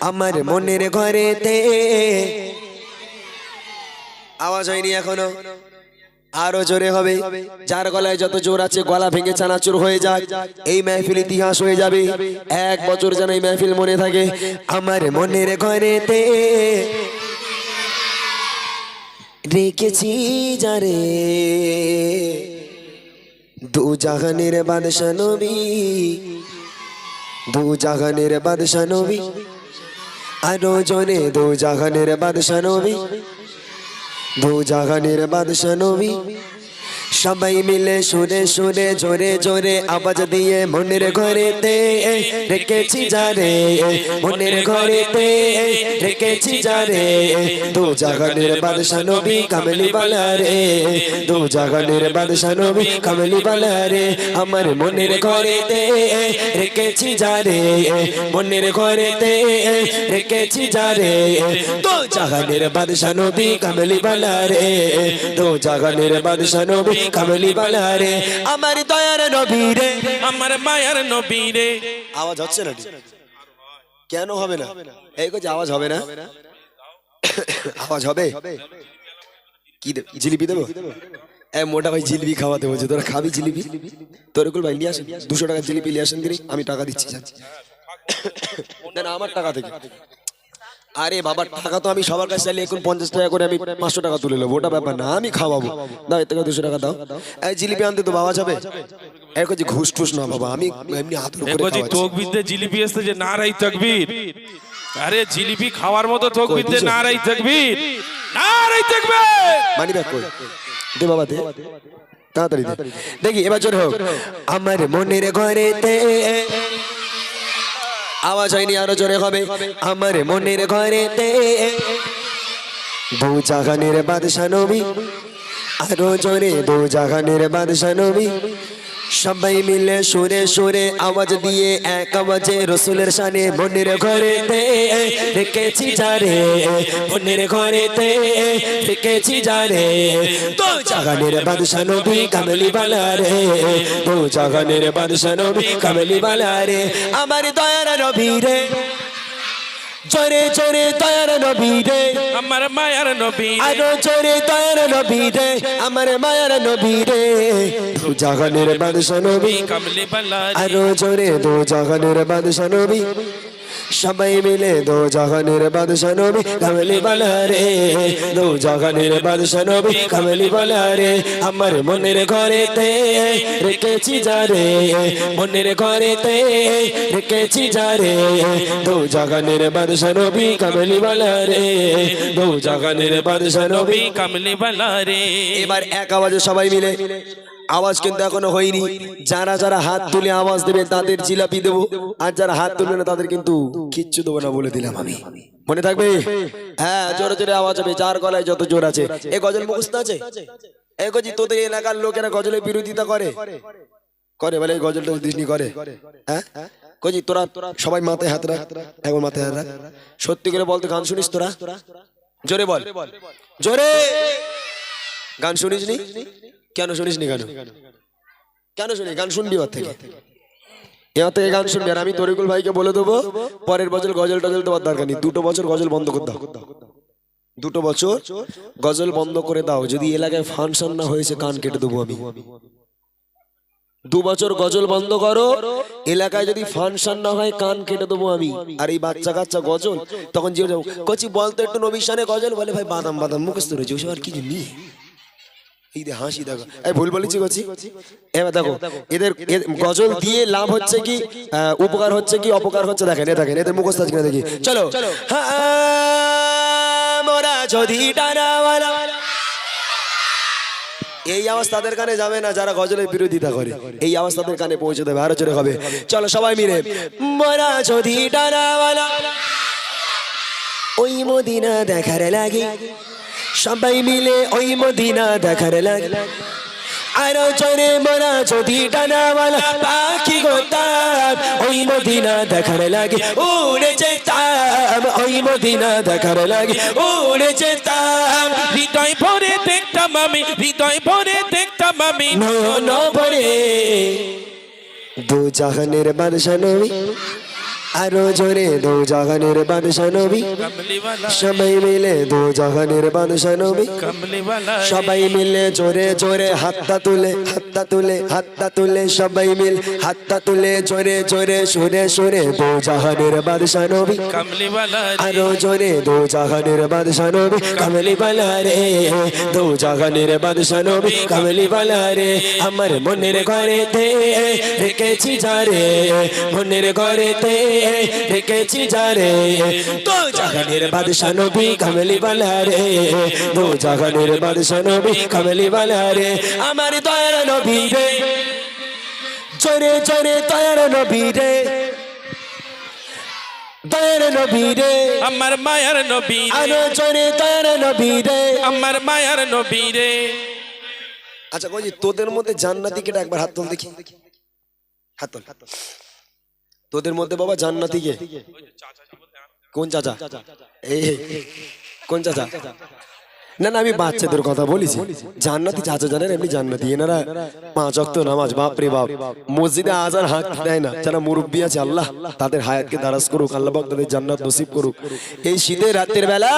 আমার মনের ঘরেতে। আওয়াজ হয়নি এখনও। আরও জোরে হবে। যার গলায় যত জোর আছে গলা ভেঙে চানাচুর হয়ে যাক। এই মেহফিল ইতিহাস হয়ে যাবে। এক বছর যেন এই মেহফিল মনে থাকে। আমার মনের ঘরেতে। রেখেছি যারে। দু জাহানের বাদশা নবী। দু জাহানের বাদশা নবী। আরও জনে দু জাহানের বাদশা নবী। দু জাহানের বাদশা নবী। সবাই মিলে সুরে সুরে, জোরে জোরে আওয়াজ দিয়ে মনের ঘরেতে রেখেছি যারে মনের ঘরেতে রেখেছি যারে দু জাগানের বাদশা নবী কামলি বালা রে দু জাগানের বাদশা নবী কামলি বালা রে, আমার মনের ঘরেতে রেখেছি যারে মনের ঘরেতে রেখেছি যারে দু জাগানের বাদশা নবী কামলি বালা রে দু জাগানের বাদশা নবী কামলি বালা রে আমার দয়ার নবী রে আমার মায়ার নবী রে আওয়াজ হচ্ছে না কেন হবে না? এই করছে আওয়াজ হবে না? আওয়াজ হবে? কি জিলিপি দেবো? মোটা ভাই জিলিপি খাওয়াতে বলছে। তোরা খাবি জিলিপি? তোর কুল ভাই নিয়ে আসেন। দুশো টাকা জিলিপি নিয়ে আসেন আমি টাকা দিচ্ছি না, আমার টাকা থেকে। আরে বাবা টাকা তো আমি সবার কাছে চাইলে এখন পঞ্চাশ টাকা করে আমি পাঁচশো টাকা তুলে নেব ওটা ব্যাপার না আমি খাওয়াবো। দাও এর থেকে দুশো টাকা দাও। এই জিলিপি আনতে তো বাবা যাবে। এরকম যে ঘুষ টুস না বাবা আমি এমনি খাওয়াচ্ছি। তকবিরতে জিলিপি আসতে যে নারাই তকবীর। আরে জিলিপি খাওয়ার মতো তকবিরতে দিছো? নারাই তকবীর। নারাই তকবীর! মানি ব্যাগ কই? দে বাবা দে। তাড়াতাড়ি দেখি এবার জোরে হোক। আমার মনের ঘরেতে আওয়াজ হয়নি আরও জোরে হবে। আমার মনের ঘরেতে দু জাগানের বাদশা নবী। আরও জোরে দু জাগানের বাদশা নবী। সবাই মিলে সুরে সুরে আওয়াজ দিয়ে এক আওয়াজে রসুলের সানে মনের ঘরেতে রেখেছি যারে, মনের ঘরেতে রেখেছি যারে। দু জাগানের বাদশা নবী কামলি বালা রে দু জাগানের বাদশা নবী কামলি বালা রে আমার দয়ার নবী রে। জোরে জোরে দয়ার নবী রে আমার মায়ার নবী। আরও জোরে দয়ার নবী রে আমার মায়ার নবী রে দু জাগানের বাদশা নবী কামলি বালা। আরও জোরে দু জাগানের বাদশা নবী সবাই মিলে দো জাগানের বাদশা নবী, কামলি বালা রে দো জাগানের বাদশা নবী, কামলি বালা রে আমার মনের ঘরেতে রেখেছি যারে মনের ঘরেতে রেখেছি যারে দো জাগানের বাদশা নবী, কামলি বালা রে দো জাগানের বাদশা নবী, কামলি বালা রে এবার এক আওয়াজে সবাই মিলে। আওয়াজ কিন্তু এখনও হয়নি। যারা যারা হাত তুলে আওয়াজ দেবে, তাদের জিলাপি দেবো। আর যারা হাত তুলবে না, তাদের কিন্তু কিচ্ছু দেবো না বলে দিলাম আমি। মনে থাকবে? হ্যাঁ জোরে জোরে আওয়াজ হবে। যার গলায় যত জোর আছে। এ গজল মুখস্থ আছে? এ গজি, তোদের এলাকার লোকেরা গজলের বিরোধিতা করে। করে বলে, এই গজলটা দিসনি করে। হ্যাঁ? কজি তোরা সবাই মাথায় হাত রাখ। এখন মাথায় হাত রাখ। সত্যি করে বলতো গান শুনিস তোরা? জোরে বল। জোরে! গান শুনিস নি কেন শুনিস নি গান? কেন শুনি গান শুনবি ওর থেকে। এবার থেকে। গান শুনবি। আর আমি তরিকুল ভাইকে বলে দেবো পরের বছর গজল টজল দেওয়ার দরকার নেই। দুটো বছর গজল বন্ধ করে দাও। দুটো বছর গজল বন্ধ করে দাও। যদি এলাকায় ফাংশন না হয়েছে কান কেটে দেবো আমি। দু বছর গজল বন্ধ করো। এলাকায় যদি ফাংশন না হয় কান কেটে দেবো আমি। আর এই বাচ্চা কাচ্চা গজল তখন যে কচি বলতো একটু নবিশানে গজল বলে ভাই বাদাম বাদাম মুখস্থ রয়েছে ওসব আর কিছু নিয়ে এই যে হাসি দেখো। এই ভুল বলেছি কচি? এবার দেখো এদের গজল দিয়ে লাভ হচ্ছে কি উপকার হচ্ছে কি অপকার হচ্ছে? দেখেন এ দেখেন এদের মুখস্থ কিনা দেখি। চলো। মোরা যদি ডানাওয়ালা এই আওয়াজ তাদের কানে যাবে না যারা গজলের বিরোধিতা করে। এই আওয়াজ তাদের কানে পৌঁছে দেবে আরও জোরে হবে। চলো সবাই মিলে। মোরা যদি ডানাওয়ালা ওই মদিনা দেখার লাগে। সবাই মিলে ওই মদিনা দেখার লাগে। আরও চরে মোরা যদি ডানাওয়ালা পাখি গোতাম ওই মদিনা দেখার লাগে। উড়ে যেতাম ওই মদিনা দেখার লাগে। উড়ে যেতাম। হৃদয় ভরে দেখতাম আমি হৃদয় ভরে দেখতাম আমি। নয়ন ভরে। দু জাহানের বাদশা নবী আরও জোরে দো জাহানের বাদশা নবী সবাই মিলে দো জাহানের বাদশা নবী সবাই মিলে জোরে জোরে হাতটা তুলে হাতটা তুলে হাতটা তুলে সবাই মিল, হাতটা তুলে জোরে জোরে সুরে সুরে দো জাহানের বাদশা নবী আরও জোরে দো জাহানের বাদশা নবী কামলি বালা রে, দো জাহানের বাদশা নবী কামলি বালা রে, আমার মনের ঘরেতে রেখেছি যারে মনের ঘরেতে রেখেছি যারে দো জাহানের বাদশা নবী কামলি বালা রে। দো জাহানের বাদশা নবী কামলি বালা রে। আমার দয়ার নবী রে। জোরে জোরে দয়ার নবী রে। দয়ার নবী রে। আমার মায়ার নবী রে। আরও জোরে দয়ার নবী রে। আমার মায়ার নবী রে। আচ্ছা কই তোদের মধ্যে জান্নাতি কেটা একবার হাত তোল দেখি। হাত তোল। তোদের মধ্যে বাবা জান্নাতি কে? কোন চাচা? কোন চাচা? না না, আমি বাচ্চাদের কথা বলিছি। জান্নাতি চাচা জানেন, এমনি জান্নাতি। এনারা পাঁচ অক্ত নামাজ, বাপ রে বাপ। মসজিদে আজান হাত দেয় না। যারা মুরব্বী আছে, আল্লাহ তাদের হায়াতকে দারাজ করুক, আল্লাহ তাদের জান্নাত নসিব করুক। এই শীতের রাতের বেলা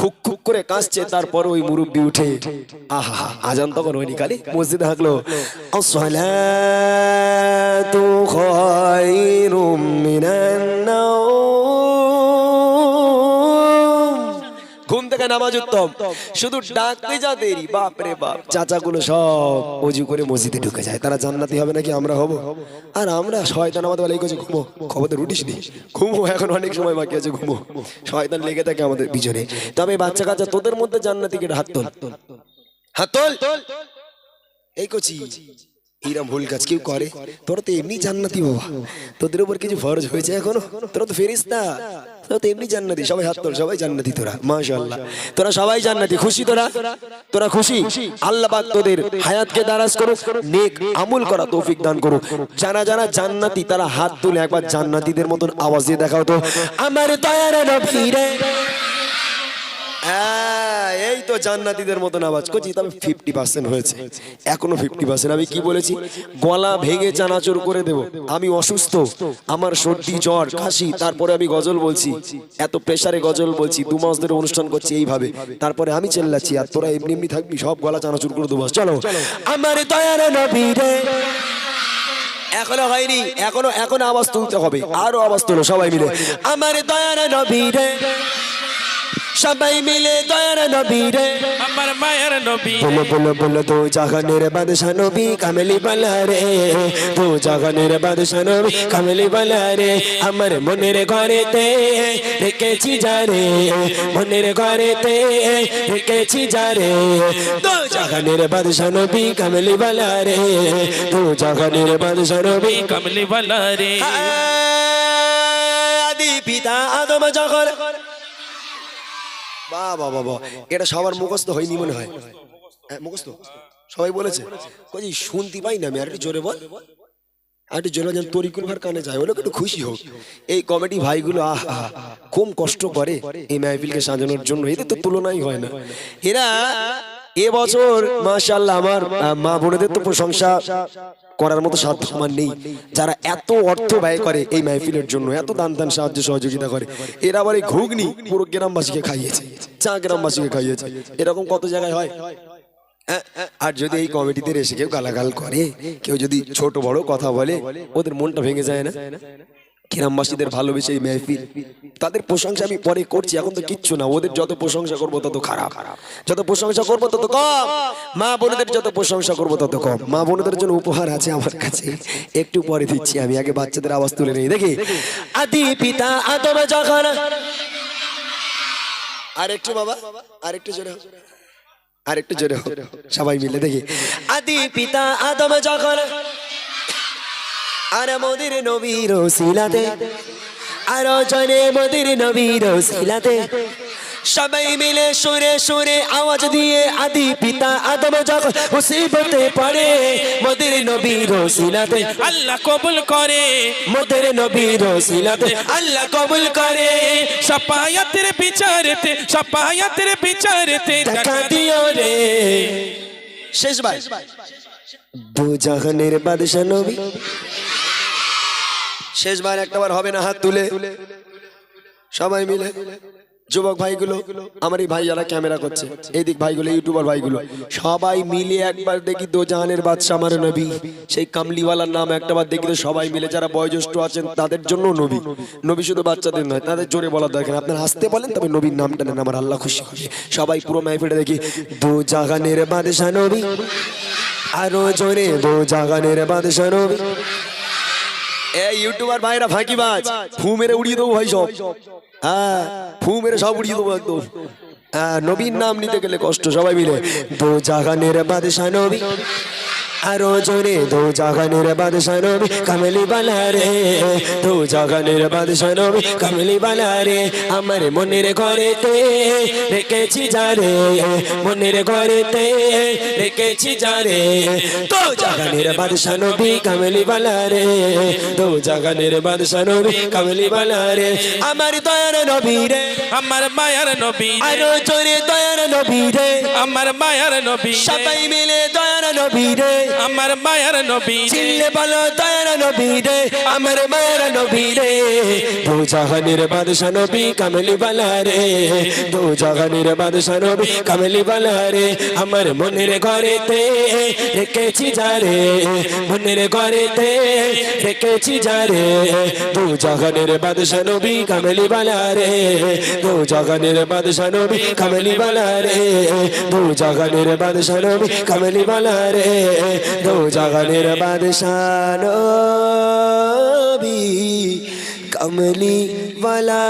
খুক খুক করে কাঁচছে তারপর ওই মুরুব্বি উঠে, আহা, আজান তখন হয়নি কালি, মসজিদে হাঁকলো। আসসালাতু হয় রুমিন নামাজ উত্তম। শুধু ডাকতে যা দেরি বাপ রে বাপ। চাচাগুলো সব অজু করে মসজিদে ঢুকে যায়। তারা জান্নাতি হবে নাকি আমরা হব? আর আমরা শয়তান আমাদের বলে এই করছে ঘুমো। খবর রুটিস নি ঘুমো, এখন অনেক সময় বাকি আছে, ঘুমো। শয়তান লেগে থাকে আমাদের পিছনে। তবে বাচ্চা কাচ্চা, তোদের মধ্যে জান্নাতি কেটে হাত তোল। হাত তোল। এই কচি। এইরকম ভুল কাজ কেউ করে? তোরা তো এমনি জান্নাতি বাবা। তোদের উপর কিছু ফরজ হয়েছে এখনও? তোরা তো ফেরিস না তোরা তো এমনি জান্নাতি। সবাই হাত তোল সবাই জান্নাতি তোরা। মাশাআল্লাহ। তোরা সবাই জান্নাতি। খুশি তোরা? তোরা খুশি? আল্লাহ পাক তোদের হায়াতকে দারাজ করুক নেক আমল করা তৌফিক দান করুক। যারা যারা জান্নাতি তারা হাত তুলে একবার জান্নাতীদের মতন আওয়াজ দিয়ে দেখাও তো। আমার দয়ার নবী রে হ্যাঁ, এই তো জান্নাতীদের মতন আওয়াজ করছি, তবে ফিফটি পার্সেন্ট হয়েছে। এখনও ফিফটি পার্সেন্ট আমি কি বলেছি? গলা ভেঙে চানাচুর করে দেব। আমি অসুস্থ, আমার সর্দি, জ্বর, কাশি, তারপরে আমি গজল বলছি। এত প্রেসারে গজল বলছি, দু মাস ধরে অনুষ্ঠান করছি এইভাবে। তারপরে আমি চেল্লাচ্ছি, আর তোরা এমনি এমনি থাকবি, সব গলা চানাচুর করে দেবো। চলো। আমার এখনও হয়নি, এখনও এখনও আওয়াজ তুলতে হবে। আরও আওয়াজ তুলো সবাই মিলে। আমার দয়ার নবী রে। সবাই মিলে দয়ার নবী রে। আমার মায়ার নবী বলো বলো বলো তো জাগানের বাদশা নবী কামেলি বালা রে। তো জাগানের বাদশা নবী কামেলি বালা রে। আমার মনের ঘরেতে রেখেছি যারে মনের ঘরেতে রেখেছি যারে তো জাগানের বাদশা নবী কামেলি বালা রে। তো জাগানের বাদশা নবী কমলিওয়ালা রে। আদি পিতা আদম যখন বাহ বাহ। এটা সবার মুখস্থ হয়নি মনে হয়। হ্যাঁ, মুখস্থ। সবাই বলেছে। কই শুনতে পাই না আমি একটু জোরে বল। জোরে যেন কানে যায় ওগুলো একটু খুশি হোক। এই কমেডি ভাইগুলো আহ খুব কষ্ট করে এই মাহফিলকে সাজানোর জন্য এদের তো তুলনাই হয় না। এরা এবছর মাশাআল্লাহ আমার মা বোনেদের তো প্রশংসা করার মতো সাধ্য আমার নেই। যারা এত অর্থ ব্যয় করে এই মাহফিলের জন্য এত দান দান সাহায্য সহযোগিতা করে এরা আবার এই ঘুগনি পুরো গ্রামবাসীকে খাইয়েছে চা গ্রামবাসীকে খাইয়েছে। এরকম কত জায়গায় হয় হ্যাঁ, আর যদি এই কমিটিতে এসে কেউ গালাগাল করে কেউ যদি ছোট বড় কথা বলে ওদের মনটা ভেঙে যায় না? গ্রামবাসীদের ভালোবেসে এই মেহফিল। তাদের প্রশংসা আমি পরে করছি, এখন তো কিচ্ছু না। ওদের যত প্রশংসা করব তত খারাপ। যত প্রশংসা করব তত কম। মা বোনদের যত প্রশংসা করব তত কম। মা বোনদের জন্য উপহার আছে আমার কাছে। একটু পরে দিচ্ছি আমি, আগে বাচ্চাদের আওয়াজ তুলে নেই। দেখি। আদি পিতা আদম যখন আর একটু বাবা আর একটু জোরে। আর একটু জোরে। সবাই মিলে দেখি। আদি পিতা আদম যখন আর মোদের নবীর সিলাতে আর জনে মোদের নবীর সিলাতে সবাই মিলে সুরে সুরে আওয়াজ দিয়ে আদি পিতা আদম যখন মুসিবতে পড়ে মোদের নবীর সিলাতে আল্লাহ কবুল করে। মোদের নবীর সিলাতে আল্লাহ কবুল করে। সাপায়াতের বিচারেতে সাপায়াতের বিচারেতে দেখা দিও রে। শেষবার দু জাহানের বাদশা নবী। শেষবার একটাবার হবে না হাত তুলে। সবাই মিলে যুবক ভাইগুলো আমার এই ভাই যারা ক্যামেরা করছে, এইদিক ভাইগুলো, ইউটিউবার ভাইগুলো, সবাই মিলে একবার দেখি দো জাহানের বাদশা আমার নবী। সেই কামলিওয়ালার নাম একটাবার দেখি তো সবাই মিলে, যারা বয়োজ্যেষ্ঠ আছেন, তাদের জন্য নবী। নবী শুধু বাচ্চাদের নয়, তাদের জোরে বলার দরকার। আপনারা হাসতে বলেন, তবে নবীর নামটা নেন, আমার আল্লাহ খুশি হবে। সবাই পুরো মাইফেটে দেখি, দো জাহানের বাদশা নবী, আরও জোরে দো জাহানের বাদশা নবী। এই ইউটিউবার ভাইরা, ফাঁকি বাজ। ফু মেরে উড়িয়ে দেবো ভাই সব। হ্যাঁ ফু মেরে সব উড়িয়ে দেবো একদম। হ্যাঁ নবীর নাম নিতে গেলে কষ্ট, সবাই মিলে। দু জাগানের বাদশাহ নবী। আরও জোরে দো জাগানের বাদশা নবী কামলি বালা রে দো জাগানের বাদশা নবী কামলি বালা রে আমার মনের ঘরেতে রেখেছি যারে মনের ঘরেতে রেখেছি যারে। দো জাগানের বাদশা নবী কামলি বালা রে দো জাগানের বাদশা নবী কামলি বালা রে আমার দয়ার নবী রে আমার মায়ার নবী আরও জোরে দয়ার নবী রে আমার মায়ার নবী সবাই মিলে দয়ার নবী রে। আমার মায়ার নবী রে, চিল্লে বলো দয়ার নবী রে আমার মায়ের নবী রে। দু জাহানের বাদশা নবী কামলি বালা রে। দু জাহানের বাদশা নবী কামলি বালা রে। আমার মনের ঘরেতে রেখেছি যারে মনের ঘরেতে রেখেছি যারে দু জাহানের বাদশা নবী কামলি বালা রে। দু জাহানের বাদশা নবী কামলি বালা রে। দু জাহানের বাদশা নবী কামলি বালা রে। দু জাগানের বাদশাহ কমলি বালা